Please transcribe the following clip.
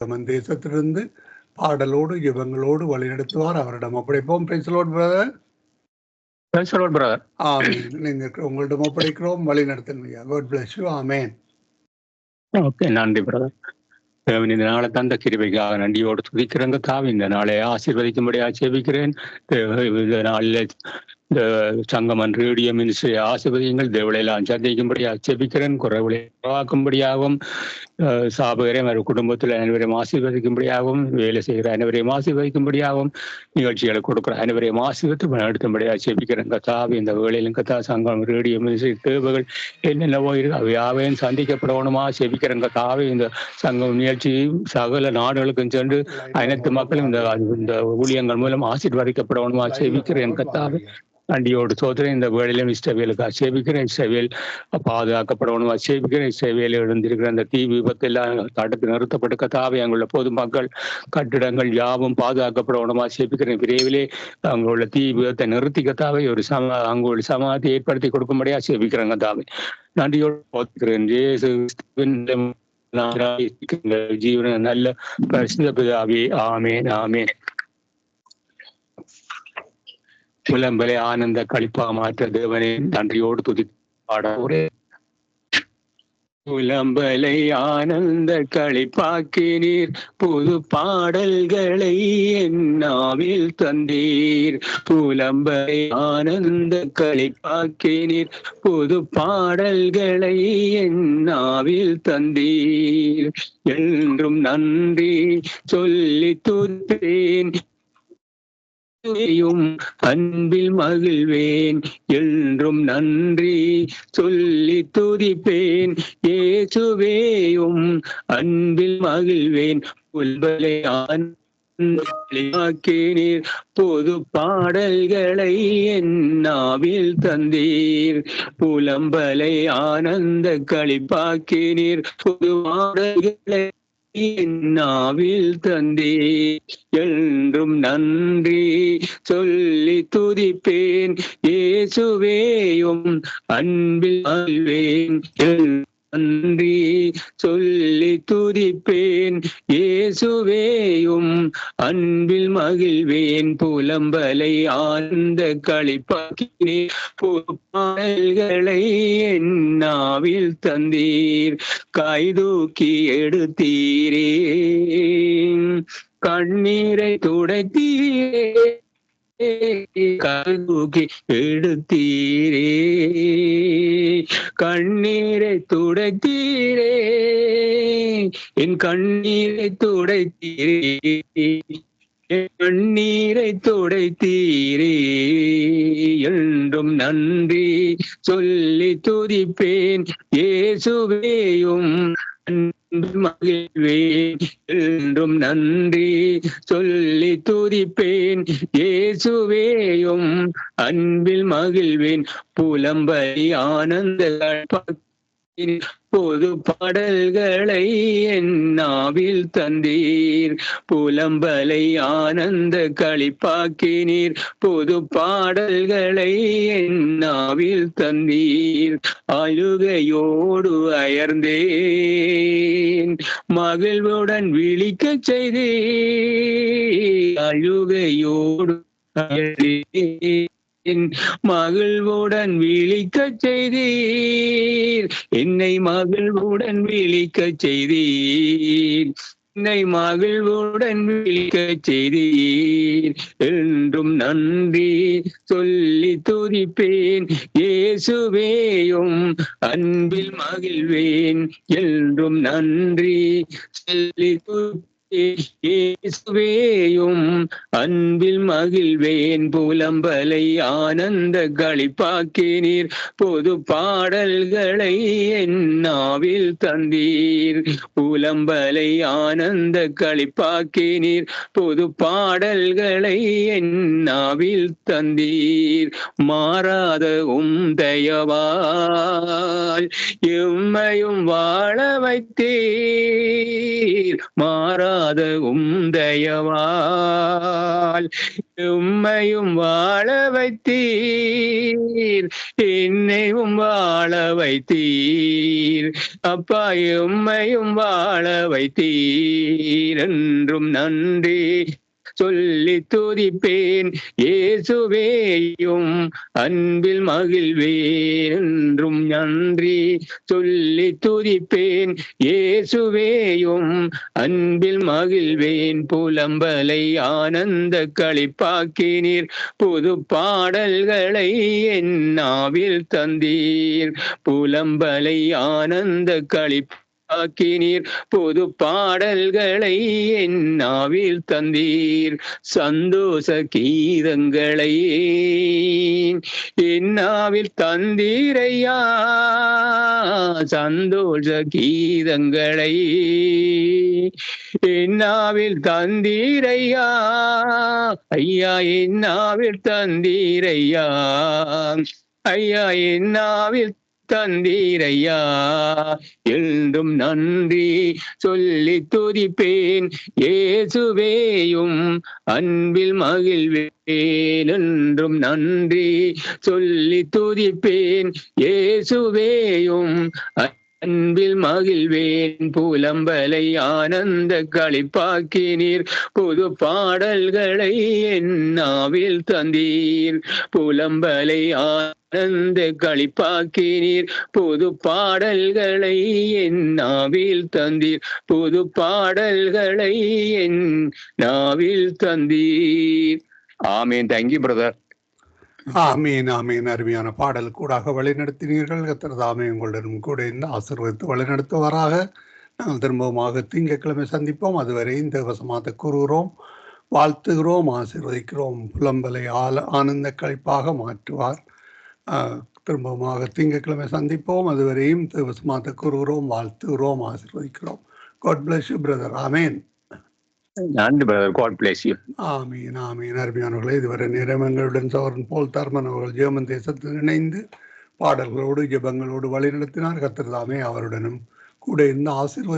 தமன் தேசத்திலிருந்து பாடலோடு ஜெபங்களோடு வழிநடத்துவார் அவரிடம் ஒப்படைப்போம் பேசலோடு பிரதர் பிரதர் ஆமேன் நீங்க உங்களிடம் ஒப்படைக்கிறோம் வழி நடத்துங்க God bless you amen okay நன்றி பிரதர் தேவன் இந்த நாளை தந்த கிருபைக்காக நன்றியோடு துதிக்கிறங்க. தாவி இந்த நாளை ஆசீர்வதிக்கும்படி ஆட்சேபிக்கிறேன் இந்த நாளில் இந்த சங்கமன் ரேடியோ மினிஸ்ட்ரி ஆசிர்வதியுங்கள். தேவலையெல்லாம் சந்திக்கும்படி ஆட்சேபிக்கிறேன் குறைவுகளை உருவாக்கும்படியாகவும் சாபகரையும் அவர் குடும்பத்தில் அனைவரையும் ஆசீர்வதிக்கும்படியாகவும் வேலை செய்கிற அனைவரையும் ஆசீர்வதிக்கும்படியாகவும் நிகழ்ச்சிகளை கொடுக்குற அனைவரையும் ஆசீர்வத்து நடத்தும்படி ஆட்சேபிக்கிறேன் கத்தாவி இந்த வேலையிலும் கதா சங்கம் ரேடியோ மினிஸ்ட்ரி தேவைகள் என்னென்னவோ இருக்கு அவை யாவையும் சந்திக்கப்படணுமா? செபிக்கிறேன் கத்தாவி இந்த சங்கம் நிகழ்ச்சி சகல நாடுகளுக்கும் சென்று அனைத்து மக்களும் இந்த இந்த ஊழியங்கள் மூலம் ஆசீர்வதிக்கப்படணுமா? செபிக்கிறேன் கத்தாவி. அண்டியோடு சோதனை இந்த வேளையிலும் இஷ்டவியலுக்கு அசேபிக்கிறேன் இஷ்டவியல் பாதுகாக்கப்படணும். அசேபிக்கிறேன் இஷ்டவியல் எழுந்திருக்கிற அந்த தீ விபத்தெல்லாம் தடுத்து நிறுத்தப்பட்டு கதாவை அங்குள்ள பொதுமக்கள் கட்டிடங்கள் யாவும் பாதுகாக்கப்படணும். அசேபிக்கிறேன் விரைவிலே அங்குள்ள தீ விபத்தை நிறுத்தி கதாவை ஒரு சம அங்குள்ள சமாதி ஏற்படுத்தி கொடுக்கும்படியா சேபிக்கிறேன் கதாவை நன்றியோடு போத்துக்கிறேன் ஜீவன நல்ல பரிசுத்த பிதாவே. ஆமேன் ஆமேன். புலம்பலை ஆனந்த கழிப்பா மாற்ற தேவனே நன்றியோடு துதி பாடே புலம்பலை ஆனந்த களிப்பாக்கினீர் புது பாடல்களை என்னாவில் தந்தீர். புலம்பலை ஆனந்த களிப்பாக்கினீர் புது பாடல்களை என்னாவில் தந்தீர். என்றும் நன்றி சொல்லி துத்தேன் யும் அன்பில் மகிழ்வேன். என்றும் நன்றி சொல்லி துதிப்பேன். ஏசுவேயும் அன்பில் மகிழ்வேன். புல்பலை ஆக்கினீர் பொது பாடல்களை என்னாவில் தந்தீர். புலம்பலை ஆனந்த களிப்பாக்கினீர். பொது பாடல்களை நாவில் தந்தே என்றும் நன்றி சொல்லி துதிப்பேன். ஏசுவேயும் அன்பில் அல்வேன் நன்றி சொல்லி துதிப்பேன். இயேசுவேயும் அன்பில் மகிழ்வேன். புலம்பலை ஆழ்ந்த களிப்பாக்கினே. பாடல்களை என்னாவில் தந்தீர். கைதூக்கி எடுத்தீரே. கண்ணீரை துடைத்தீரே. கருகி எடுத்தீரே. கண்ணீரை துடைத்தீரே. என் கண்ணீரை துடைத்தீரே. என் கண்ணீரை துடைத்தீரே. என்றும் நன்றி சொல்லி துதிப்பேன். இயேசுவேயும் என்றும் நன்றி. சொல்லி துதிப்பேன். இயேசுவேயும் அன்பில் மகிழ்வேன். புலம்பலி ஆனந்த பொது பாடல்களை என்னாவில் தந்தீர். புலம்பலை ஆனந்த களிப்பாக்கினீர். பொது பாடல்களை என்னாவில் தந்தீர். அழுகையோடு அயர்ந்தேன். மகிழ்வுடன் விழிக்க செய்தீர். அழுகையோடு அயர்ந்தேன். மகிழ்வுடன் விழிக்க செய்தீர். என்னை மகிழ்வுடன் விழிக்க செய்தீர். என்னை மகிழ்வுடன் விழிக்க செய்தீர். என்றும் நன்றி சொல்லி துதிப்பேன். இயேசுவேயும் அன்பில் மகிழ்வேன். என்றும் நன்றி சொல்லி துதிப்பேன். இயேசுவேயும் அன்பில் மகிழ்வேன் புலம்பலை ஆனந்த களிப்பாக்கினீர். பொது பாடல்களை என்னாவில் தந்தீர். புலம்பலை ஆனந்த களிப்பாக்கினீர். பொது பாடல்களை என்னாவில் தந்தீர். மாறாத உம் தயவால் எம்மையும் வாழ வைத்தீர். மாறாத உம் தயவால் உந்தயவால் உம்மையும் வாழ வைத்தீர். என்னையும் வாழ வைத்தீர். அப்பா உம்மையும் வாழ வைத்தீர். என்றும் நன்றி. சொல்லி துதிப்பேன். இயேசுவேயும் அன்பில் மகிழ்வேன் என்றும் நன்றி. சொல்லி துதிப்பேன். இயேசுவேயும் அன்பில் மகிழ்வேன். புலம்பலை ஆனந்த களிப்பாக்கினீர். புது பாடல்களை என் நாவில் தந்தீர். புலம்பலை ஆனந்த ஆக்கினீர். பொது பாடல்களை என் நாவில் தந்தீர். சந்தோஷ கீதங்களை என் நாவில் தந்தீரையா. சந்தோஷ கீதங்களை என்னாவில் தந்தீரையா. ஐயா என்னாவில் தந்தீரையா. ஐயா என்னாவில் தந்தீரையா? என்றும் நன்றி சொல்லி துதிப்பேன். ஏசுவேயும் அன்பில் மகிழ்வேன். என்றும் நன்றி சொல்லி துதிப்பேன். ஏசுவேயும் அன்பில் மகிழ்வேன். புலம்பலை ஆனந்த களிப்பாக்கினீர். புது பாடல்களை என்னாவில் தந்தீர். புலம்பலை ஆனந்த களிப்பாக்கினீர். புது பாடல்களை என் நாவில் தந்தீர். புது பாடல்களை என் நாவில் தந்தீர். ஆமேன். தேங்க்யூ பிரதர் ஆமீன் ஆமீன். அருமையான பாடல் கூடாக வழிநடத்தினீர்கள். கத்திரதாமே உங்களுடன் கூட இருந்து ஆசிர்வதித்து வழிநடத்துவாராக. நாங்கள் திரும்பவுமாக திங்கட்கிழமை சந்திப்போம். அதுவரை இந்த வசமாத்த கூறுகிறோம். வாழ்த்துகிறோம் ஆசிர்வதிக்கிறோம். புலம்பலை ஆல ஆனந்த கழிப்பாக மாற்றுவார். திரும்பமாக திரும்பவுமாக திங்கட்கிழமை சந்திப்போம். அதுவரையும் வசமாத்த கூறுகிறோம் வாழ்த்துகிறோம் ஆசிர்வதிக்கிறோம். God bless you brother amen நன்றி பிரதர் காட் பிளேஸ் யூ ஆமீன் ஆமீன். அருமையானவர்களே இதுவரை நேரம் எங்களுடன் சவரன் போல் தர்மன் அவர்கள் ஜெர்மன் தேசத்தில் இணைந்து பாடல்களோடு ஜெபங்களோடு வழிநடத்தினார். கத்திரதாமே அவருடனும் கூட இருந்து ஆசீர்வாத